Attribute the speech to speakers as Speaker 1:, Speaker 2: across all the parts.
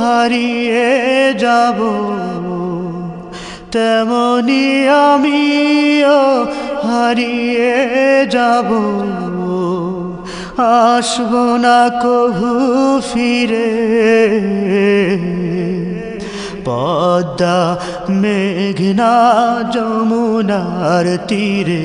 Speaker 1: হারিয়ে যাব। তেমনি আমিও হারিয়ে যাব। আসব না কভু ফিরে। পদ্মা মেঘনা যমুনার তীরে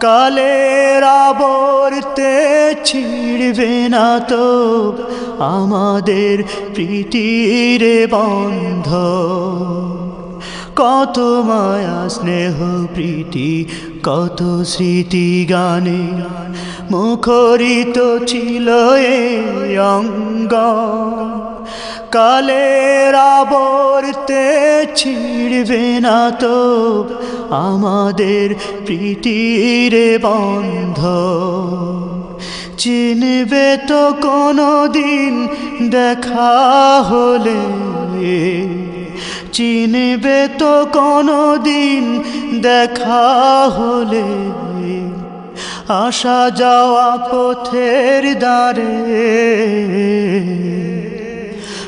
Speaker 1: কালের আবর্তে ছিড়বে না তো আমাদের প্রীতির বন্ধ। কত মায়া, স্নেহ, প্রীতি, কত স্মৃতি গানে মুখরিত ছিল এ অঙ্গ। কালের আবর্তে ছিড়বে না তো আমাদের প্রীতির বন্ধ। চিনবে তো কোনো দিন দেখা হলে, চিনবে তো কোনো দিন দেখা হলে। আসা যাওয়া পথের দ্বারে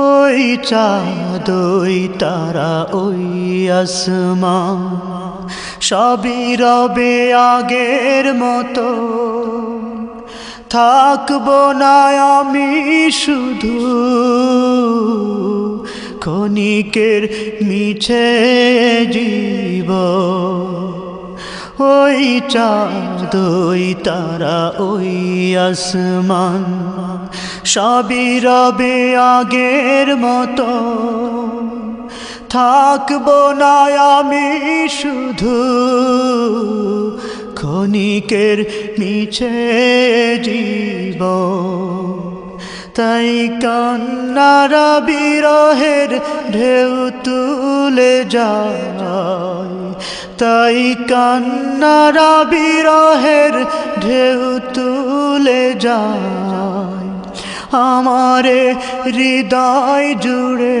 Speaker 1: ওই চাঁদ ওই তারা ওই আসমা সবই রবে আগের মতো। থাকব না আমি শুধু ক্ষণিকের মিছে জীব ওই চাঁদ ওই তারা ওই আসমান। সবই রবে আগের মতো। থাকব না আমি শুধু ক্ষণিকের মিছে জীব তাই কান্নারা বিরহের ঢেউ তুলে যায়। তাই কান্নারা বিরহের ঢেউ তুলে যায়। আমারে হৃদয় জুড়ে